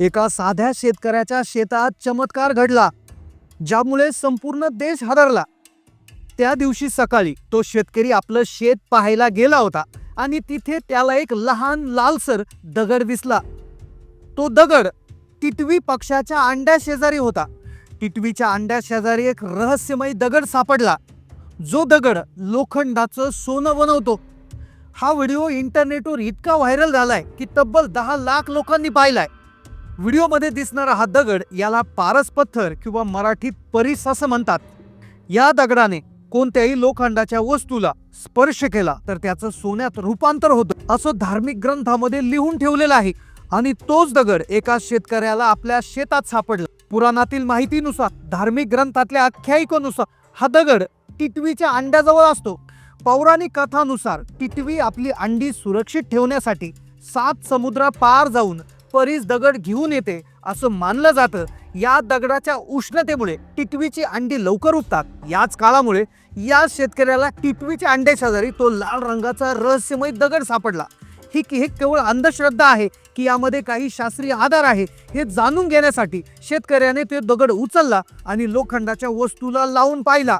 एका साध्या शेतकऱ्याच्या शेतात चमत्कार घडला ज्यामुळे संपूर्ण देश हादरला. त्या दिवशी सकाळी तो शेतकरी आपलं शेत पाहायला गेला होता आणि तिथे त्याला एक लहान लालसर दगड दिसला. तो दगड टिटवी पक्षाच्या अंड्या शेजारी होता. टिटवीच्या अंड्या शेजारी एक रहस्यमय दगड सापडला. जो दगड लोखंडाचं सोनं बनवतो. हा व्हिडिओ इंटरनेटवर इतका व्हायरल झालाय की तब्बल दहा लाख लोकांनी पाहिलाय. व्हिडिओमध्ये दिसणारा हा दगड याला पारस पत्थर किंवा मराठीत परीस असं म्हणतात. या दगडाने कोणत्याही लोखंडाच्या वस्तूला स्पर्श केला तर त्याचं सोन्यात रूपांतर होतं असं धार्मिक ग्रंथामध्ये लिहून ठेवलेलं आहे. आणि तोच दगड एका शेतकऱ्याला आपल्या शेतात सापडला. पुराणातील माहितीनुसार धार्मिक ग्रंथातल्या आख्यायिकेनुसार हा दगड टिटवीच्या अंड्याजवळ असतो. पौराणिक कथानुसार टिटवी आपली अंडी सुरक्षित ठेवण्यासाठी सात समुद्र पार जाऊन परीस दगड घेऊन येते असं मानलं जातं. या दगडाच्या उष्णतेमुळे टिटवीची अंडी लवकर उठतात याच काळामुळे या शेतकऱ्याला टिटवीच्या अंड्या शेजारी तो लाल रंगाचा रहस्यमय दगड सापडला. ही हे केवळ अंधश्रद्धा आहे की यामध्ये काही शास्त्रीय आधार आहे हे जाणून घेण्यासाठी शेतकऱ्याने ते दगड उचलला आणि लोखंडाच्या वस्तूला लावून पाहिला.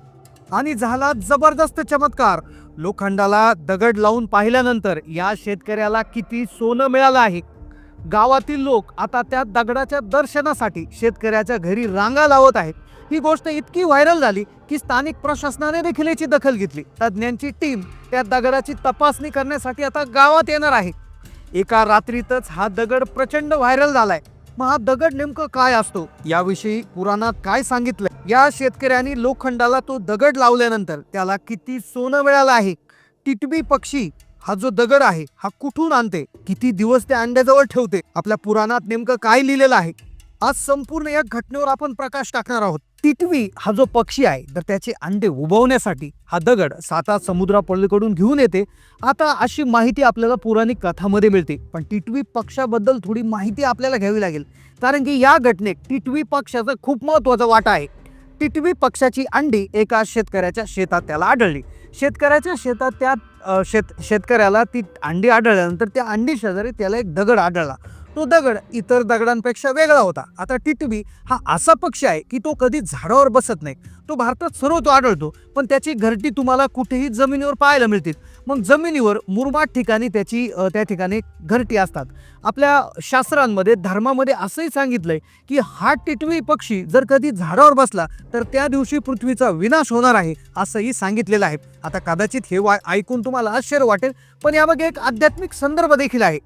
आणि झाला जबरदस्त चमत्कार. लोखंडाला दगड लावून पाहिल्यानंतर या शेतकऱ्याला किती सोनं मिळालं आहे? गावातील लोक आता त्या दगडाच्या दर्शनासाठी शेतकऱ्याच्या घरी रांगा लावत आहेत. ही गोष्ट इतकी व्हायरल झाली की स्थानिक प्रशासनाने देखील याची दखल घेतली. तज्ज्ञांची टीम त्या दगडाची तपासणी करण्यासाठी आता गावात येणार आहे. एका रात्रीतच हा दगड प्रचंड व्हायरल झालाय. मग हा दगड नेमकं काय असतो? याविषयी पुराणात काय सांगितलं या शेतकऱ्यांनी लोखंडाला तो दगड लावल्यानंतर त्याला किती सोनं मिळालं आहे? टिटबी पक्षी हा जो दगड आहे हा कुठून आणते? किती दिवस त्या अंड्याजवळ ठेवते? आपल्या पुराणात नेमकं काय लिहिलेलं आहे? आज संपूर्ण या घटनेवर आपण प्रकाश टाकणार आहोत. टिटवी हा जो पक्षी आहे तर त्याचे अंडे उभवण्यासाठी हा दगड साता समुद्रापलीकडून घेऊन येते. आता अशी माहिती आपल्याला पौराणिक कथामध्ये मिळते. पण टिटवी पक्षाबद्दल थोडी माहिती आपल्याला घ्यावी लागेल. कारण की या घटनेत टिटवी पक्षाचा खूप महत्त्वाचा वाटा आहे. टिटवी पक्षाची अंडी एका शेतकऱ्याच्या शेतात त्याला आढळली. शेतकऱ्याच्या शेतात त्या शेत शेतकऱ्याला ती अंडी आढळल्यानंतर त्या अंडी शेजारी त्याला एक दगड आढळला. तो दगड इतर दगडांपेक्षा वेगळा होता. आता टिटवी हा असा पक्षी आहे की तो कधी झाडावर बसत नाही. तो भारतात सर्वतो आढळतो. पण त्याची घरटी तुम्हाला कुठेही जमिनीवर पाहायला मिळतील. मग जमिनीवर मुरमाड ठिकाणी त्याची त्या ठिकाणी घरटी असतात. आपल्या शास्त्रांमध्ये धर्मामध्ये असंही सांगितलंय की हा टिटवी पक्षी जर कधी झाडावर बसला तर त्या दिवशी पृथ्वीचा विनाश होणार आहे असंही सांगितलेलं आहे. आता कदाचित हे वा ऐकून तुम्हाला आश्चर्य वाटेल पण यामागे एक आध्यात्मिक संदर्भ देखील आहे.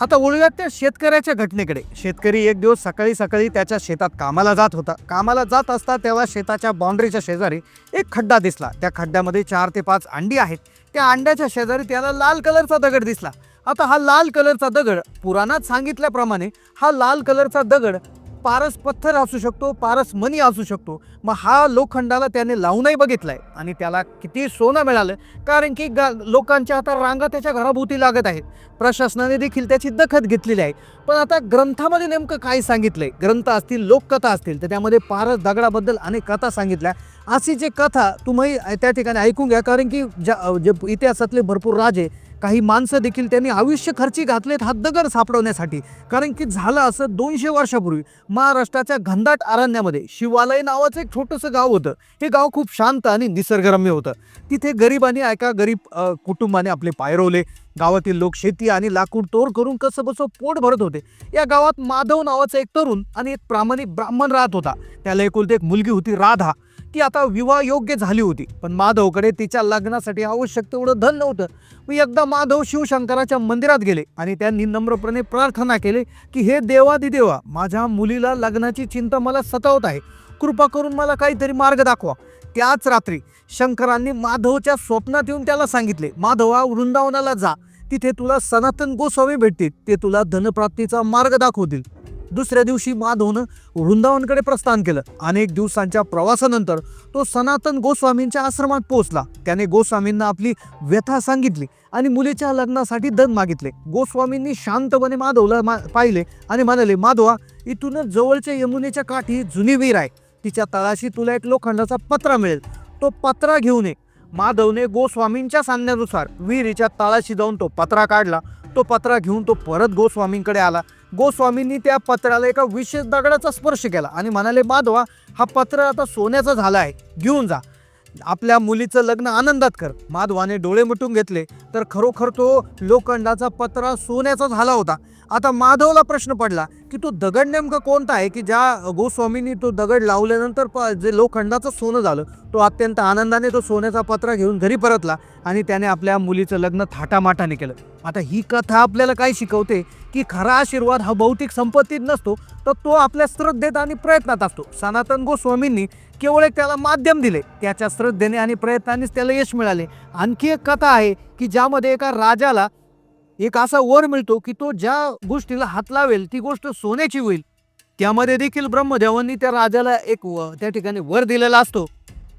आता वळूयात त्या शेतकऱ्याच्या घटनेकडे. शेतकरी एक दिवस सकाळी सकाळी त्याच्या शेतात कामाला जात होता. कामाला जात असता तेव्हा शेताच्या बाउंड्रीच्या शेजारी एक खड्डा दिसला. त्या खड्ड्यामध्ये चार ते पाच अंडी आहेत. त्या अंड्याच्या शेजारी त्याला लाल कलरचा दगड दिसला. आता हा लाल कलरचा दगड पुराणात सांगितल्याप्रमाणे हा लाल कलरचा दगड पारस पत्थर असू शकतो पारस मनी असू शकतो. मग हा लोखंडाला त्याने लावूनही बघितलाय आणि त्याला किती सोनं मिळालं. कारण की गा लोकांच्या आता रांगा त्याच्या घराभोवती लागत आहेत. प्रशासनाने देखील त्याची दखत घेतलेली आहे. पण आता ग्रंथामध्ये नेमकं काय सांगितलंय? ग्रंथ असतील लोककथा असतील तर त्यामध्ये पारस दगडाबद्दल अनेक कथा सांगितल्या. अशी जे कथा तुम्ही त्या ठिकाणी ऐकून घ्या कारण की ज्या जे इतिहासातले भरपूर राजे काही माणसं देखील त्यांनी आयुष्य खर्ची घातलेत हा सापडवण्यासाठी. कारण की झालं असं दोनशे वर्षापूर्वी. महाराष्ट्राच्या घनदाट अरण्यामध्ये शिवालय नावाचं एक छोटंसं गाव होतं. हे गाव खूप शांत आणि निसर्गरम्य होतं. तिथे गरिबांनी एका गरीब कुटुंबाने आपले पायरवले गावातील लोक शेती आणि लाकूड तोड करून कसं बसं पोट भरत होते. या गावात माधव नावाचा एक तरुण आणि एक प्रामाणिक ब्राह्मण राहत होता. त्याला एकुलती एक मुलगी होती राधा. ती आता विवाह योग्य झाली होती. पण माधवकडे तिच्या लग्नासाठी आवश्यक तेवढं धन नव्हतं. मग एकदा माधव शिवशंकराच्या मंदिरात गेले आणि त्यांनी नम्रपणे प्रार्थना केली की हे देवादिदेवा माझ्या मुलीला लग्नाची चिंता मला सतावत आहे. कृपा करून मला काहीतरी मार्ग दाखवा. त्याच रात्री शंकरांनी माधवच्या स्वप्नात येऊन त्याला सांगितले माधवा वृंदावनाला जा. तिथे तुला सनातन गोस्वामी भेटतील. ते तुला धनप्राप्तीचा मार्ग दाखवतील. दुसऱ्या दिवशी माधवनं वृंदावनकडे प्रस्थान केलं. अनेक दिवसांच्या प्रवासानंतर तो सनातन गोस्वामींच्या आश्रमात पोहोचला. त्याने गोस्वामींना आपली व्यथा सांगितली आणि मुलीच्या लग्नासाठी दन मागितले. गोस्वामींनी शांतपणे माधवला मा पाहिले आणि म्हणाले माधवा इथूनच जवळच्या यमुनेच्या काठी जुनी वीर आहे. तिच्या तळाशी तुला एक लोखंडाचा पत्रा मिळेल. तो पत्रा घेऊन ये. माधवने गोस्वामींच्या सांगण्यानुसार विहिरीच्या तळाशी जाऊन तो पत्रा काढला. तो पत्रा घेऊन तो परत गोस्वामींकडे आला. गोस्वामींनी त्या पत्राला एका विशेष दगडाचा स्पर्श केला आणि म्हणाले माधवा हा पत्र आता सोन्याचा झाला आहे घेऊन जा. आपल्या मुलीचं लग्न आनंदात कर. माधवाने डोळे मिटून घेतले तर खरोखर तो लोखंडाचा पत्रा सोन्याचा झाला होता. आता माधवला प्रश्न पडला की तो दगड नेमका कोणता आहे? की ज्या गोस्वामींनी तो दगड लावल्यानंतर प जे लोखंडाचं सोनं झालं तो अत्यंत आनंदाने तो सोन्याचा पत्रा घेऊन घरी परतला आणि त्याने आपल्या मुलीचं लग्न थाटामाटाने केलं. आता ही कथा आपल्याला काय शिकवते? की खरा आशीर्वाद हा भौतिक संपत्तीत नसतो तर तो आपल्या श्रद्धेत आणि प्रयत्नात असतो. सनातन गोस्वामींनी केवळ एक त्याला माध्यम दिले. त्याच्या श्रद्धेने आणि प्रयत्नानेच त्याला यश मिळाले. आणखी एक कथा आहे की ज्यामध्ये एका राजाला एक असा वर मिळतो की तो ज्या गोष्टीला हात लावेल ती गोष्ट सोन्याची होईल. त्यामध्ये देखील ब्रह्मदेवांनी त्या राजाला एक व त्या ठिकाणी वर दिलेला असतो.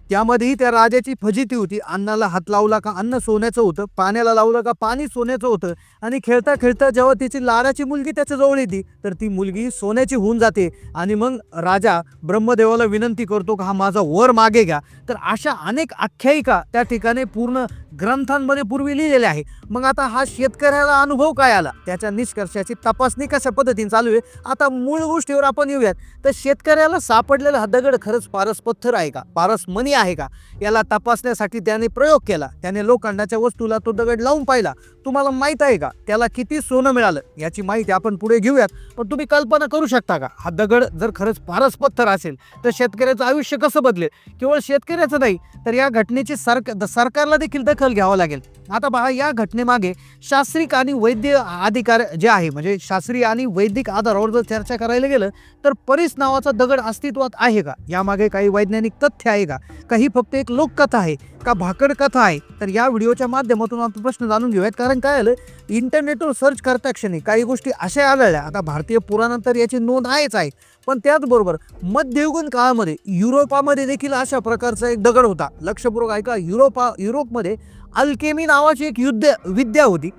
त्यामध्येही त्या राजाची फजिती होती. अन्नाला हात लावला का अन्न सोन्याचं होतं पाण्याला लावलं का पाणी सोन्याचं होतं आणि खेळता खेळता जेव्हा तिची लाडाची मुलगी त्याच्याजवळ येती येते तर ती मुलगी सोन्याची होऊन जाते. आणि मग राजा ब्रह्मदेवाला विनंती करतो का हा माझा वर मागे घ्या. तर अशा अनेक आख्यायिका त्या ठिकाणी पूर्ण ग्रंथांमध्ये पूर्वी लिहिलेले आहे. मग आता हा शेतकऱ्याला अनुभव काय आला? त्याच्या निष्कर्षाची तपासणी कशा पद्धतीने चालू आहे? आता मूळ गोष्टीवर आपण येऊयात. तर शेतकऱ्याला सापडलेला हा दगड खरंच पारस पत्थर आहे का? पारस मनी आहे का? याला तपासण्यासाठी त्याने प्रयोग केला. त्याने लोखंडाच्या वस्तूला तो दगड लावून पाहिला. तुम्हाला माहीत आहे का? त्याला किती सोनं मिळालं? याची माहिती आपण पुढे घेऊयात. पण तुम्ही कल्पना करू शकता का? हा दगड जर खरंच पारस पत्थर असेल तर शेतकऱ्याचं आयुष्य कसं बदलेल? केवळ शेतकऱ्याचं नाही तर या घटनेची सरक सरकारला देखील दखल घ्यावं लागेल. आता पहा या घटनेमागे शास्त्रीक आणि वैद्य अधिकार जे आहे म्हणजे शास्त्रीय आणि वैदिक आधारावर जर चर्चा करायला गेलं तर परीस नावाचा दगड अस्तित्वात आहे का? यामागे काही वैज्ञानिक तथ्य आहे का? काही फक्त एक लोककथा आहे का भाकड कथा आहे? तर या व्हिडिओच्या माध्यमातून आपण प्रश्न जाणून घेऊयात. कारण काय आलं? इंटरनेटवर सर्च करता क्षणी काही गोष्टी अशा आढळल्या. आता भारतीय पुरानंतर याची नोंद आहेच आहे. पण त्याचबरोबर मध्ययुगीन काळामध्ये युरोपामध्ये देखील अशा प्रकारचा एक दगड होता. लक्षपूर्वक ऐका युरोपा युरोपमध्ये अल्केमी नावाची एक युद्ध विद्या होती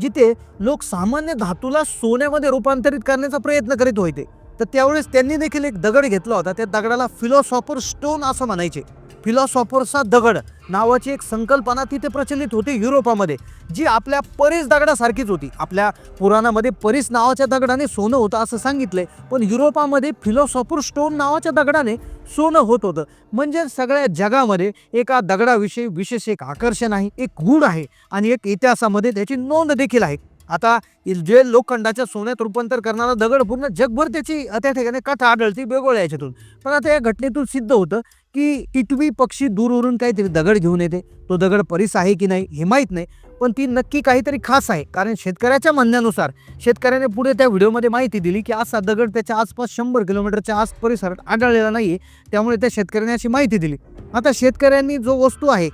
जिथे लोक सामान्य धातूला सोन्यामध्ये रूपांतरित करण्याचा प्रयत्न करीत होते. तर त्यावेळेस त्यांनी देखील एक दगड घेतला होता. त्या दगडाला फिलॉसॉफर स्टोन असं म्हणायचे. फिलॉसॉफरचा दगड नावाची एक संकल्पना तिथे प्रचलित होती युरोपामध्ये जी आपल्या परीस दगडासारखीच होती. आपल्या पुराणामध्ये परीस नावाच्या दगडाने सोनं होतं असं सांगितलंय पण युरोपामध्ये फिलॉसॉफर स्टोन नावाच्या दगडाने सोनं होत होतं. म्हणजे सगळ्या जगामध्ये एका दगडाविषयी विशेष एक आकर्षण आहे एक गुण आहे आणि एक इतिहासामध्ये त्याची नोंद देखील आहे. आता जे लोखंडाच्या सोन्यात रूपांतर करणारा दगड पूर्ण जगभर त्याची त्या ठिकाणी कथा आढळती वेगवेगळ्या याच्यातून. पण आता या घटनेतून सिद्ध होतं की टिटवी पक्षी दूरवरून काहीतरी दगड घेऊन येते. तो दगड परिस आहे की नाही हे माहीत नाही पण ती नक्की काहीतरी खास आहे. कारण शेतकऱ्याच्या म्हणण्यानुसार शेतकऱ्याने पुढे त्या व्हिडिओमध्ये माहिती दिली की असा दगड त्याच्या आसपास शंभर किलोमीटरच्या आस परिसरात आढळलेला नाही आहे त्यामुळे त्या शेतकऱ्याने अशी माहिती दिली. आता शेतकऱ्यांनी जो वस्तू आहे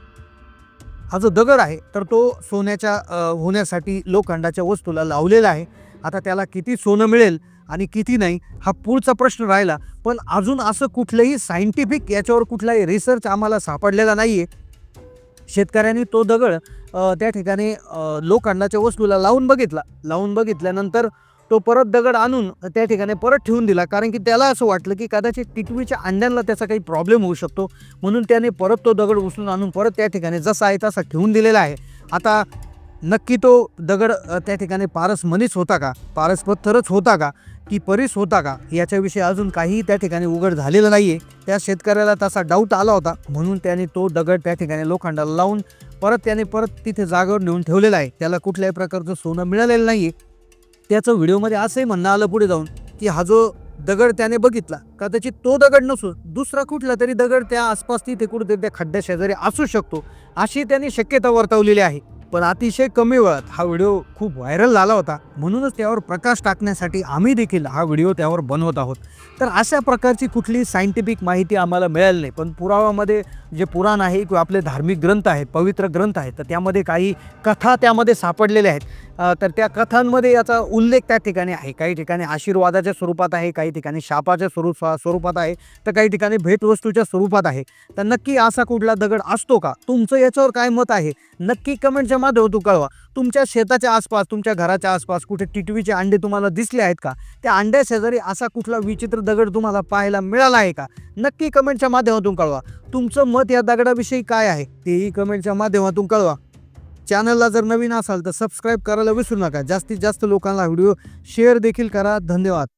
हा जो दगड आहे तर तो सोन्याच्या होण्यासाठी लोखंडाच्या वस्तूला लावलेला आहे. आता त्याला किती सोनं मिळेल आणि किती नाही हा पुढचा प्रश्न राहिला. पण अजून असं कुठलंही सायंटिफिक याच्यावर कुठलाही रिसर्च आम्हाला सापडलेला नाही आहे शेतकऱ्यांनी तो दगड त्या ठिकाणी लोखंडाच्या वस्तूला लावून बघितला. लावून बघितल्यानंतर तो परत दगड आणून त्या ठिकाणी परत ठेवून दिला. कारण की त्याला असं वाटलं की कदाचित टिटवीच्या अंड्यांना त्याचा काही प्रॉब्लेम होऊ शकतो. म्हणून त्याने परत तो दगड उचलून आणून परत त्या ठिकाणी जसा आहे तसा ठेवून दिलेला आहे. आता नक्की तो दगड त्या ठिकाणी पारस मनीच होता का? पारस पत्थरच होता का? की परीस होता का? याच्याविषयी अजून काहीही त्या ठिकाणी उघड झालेलं नाही आहे त्या शेतकऱ्याला तसा डाऊट आला होता. म्हणून त्याने तो दगड त्या ठिकाणी लोखंडाला लावून परत त्याने परत तिथे जागेवर नेऊन ठेवलेला आहे. त्याला कुठल्याही प्रकारचं सोनं मिळालेलं नाही आहे त्याचं व्हिडिओमध्ये असंही म्हणणं आलं पुढे जाऊन की हा जो दगड त्याने बघितला कदाचित तो दगड नसून दुसरा कुठला तरी दगड त्या आसपास तिथे कुठेतरी त्या खड्ड्या शेजारी असू शकतो अशी त्यांनी शक्यता वर्तवलेली आहे. पण अतिशय कमी वेळात हा व्हिडिओ खूप व्हायरल झाला होता. म्हणूनच त्यावर प्रकाश टाकण्यासाठी आम्ही देखील हा व्हिडिओ त्यावर बनवत आहोत. तर अशा प्रकारची कुठली सायंटिफिक माहिती आम्हाला मिळाली नाही. पण पुरावामध्ये जे पुराण आहे किंवा आपले धार्मिक ग्रंथ आहेत पवित्र ग्रंथ आहेत तर त्यामध्ये काही कथा त्यामध्ये सापडलेल्या आहेत. तर त्या कथांमध्ये याचा उल्लेख त्या ठिकाणी आहे. काही ठिकाणी आशीर्वादाच्या स्वरूपात आहे काही ठिकाणी शापाच्या स्वरूप स्वरूपात आहे तर काही ठिकाणी भेटवस्तूच्या स्वरूपात आहे. तर नक्की असा कुठला दगड असतो का? तुमचं याच्यावर काय मत आहे? नक्की कमेंटच्या माध्यमातून कळवा. तुमच्या शेताच्या आसपास तुमच्या घराच्या आसपास कुठे टिटवीचे अंडे तुम्हाला दिसले आहेत का? त्या अंड्या शेजारी असा कुठला विचित्र दगड तुम्हाला पाहायला मिळाला आहे का? नक्की कमेंटच्या माध्यमातून कळवा. तुमचं मत या दगडाविषयी काय आहे तेही कमेंटच्या माध्यमातून कळवा. चॅनलला जर नवीन असाल तर सबस्क्राईब करायला विसरू नका. जास्तीत जास्त लोकांना व्हिडिओ शेअर देखील करा. धन्यवाद.